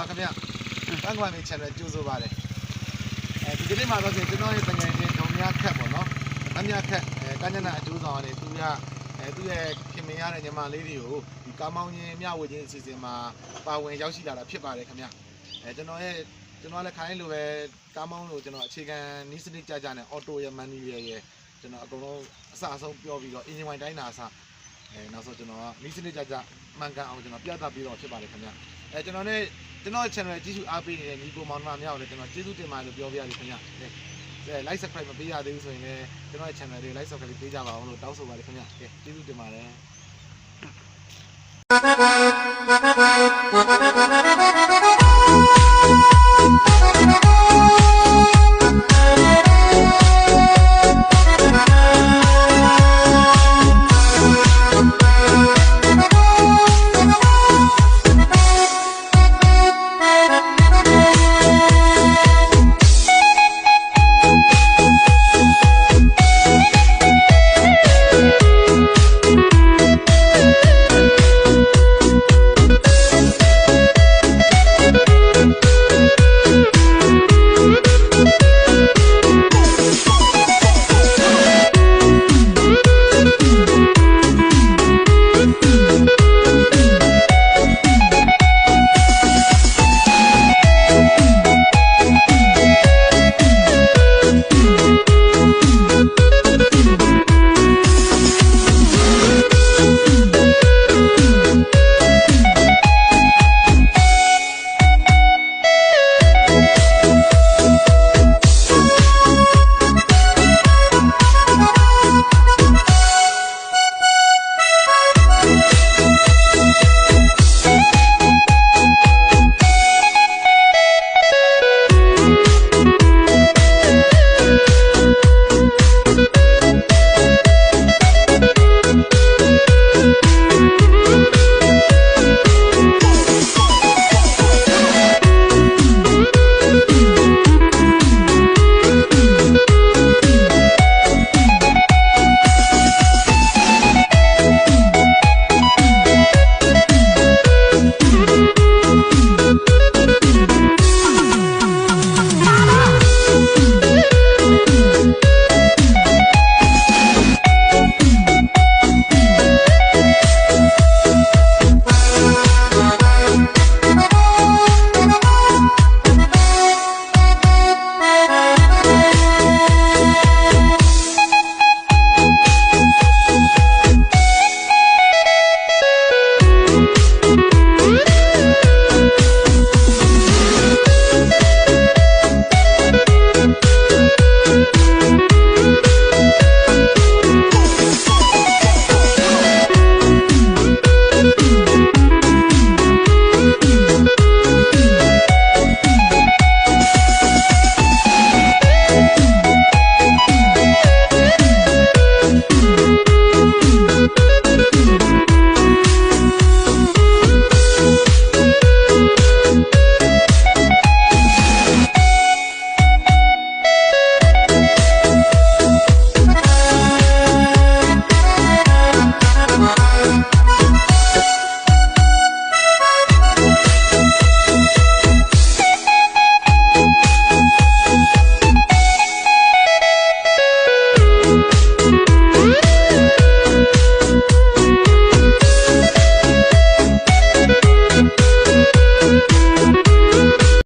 င်္ဂလာပါခင်ဗျပန်းကွာမီ channel ကြိုဆိုပါတယ်အဲဒီကနေ့မှာတော့ကျွန်တော်ရဲ့တငယ်ချင်းဒုံမြခက်ပေါ့နော်အမြခက်အဲကညနာအကျိုးဆောင်ကနေသူကအဲသူ့ရဲ့ခင်မင်ရတဲ့ညီမလေးတွေကိုဒီကားမောင်းချင်းမြဝေချင်းအစီအစဉ်မှာပါဝင်ရောက်ရှိလာတာဖြစ်ပါတယ်ခင်ဗျအဲကျွန်တော်ရဲ့ကျွန်တော်လည်းခိုင်းလိုပဲကားမောင်းလို့ကျွန်တော်အခြေခံနီးစနစ်ကြကြနဲ့အော်တိုရဲ့မန်နီရဲ့ရဲ့ကျွန်တော်အကုန်လုံးအစအဆုံးပြောပြီးတော့အင်ဂျင်ဝိုင်တိုင်းတာအစ အဲနောက်ဆုံးကျွန်တော်ကနီးစနစ်ကြကြမှန်ကန်အောင်ကျွန်တော်ပြသပြီးတော့ဖြစ်ပါတယ်ခင်ဗျအဲကျွန်တော်နဲ့ကျွန်တော် channel ကြီးစုအားပေးနေတဲ့ညီကိုမောင်နှမများကိုလည်းကျွန်တော်ကျေးဇူးတင်ပါတယ်လို့ပြောပြရစီခင်ဗျ။ကဲ like subscribe မပေးရသေးဘူးဆိုရင်လည်းကျွန်တော်ရဲ့ channel လေး like subscribe ပေးကြပါအောင်လို့တောင်းဆိုပါတယ်ခင်ဗျ။ကဲကျေးဇူးတင်ပါတယ်။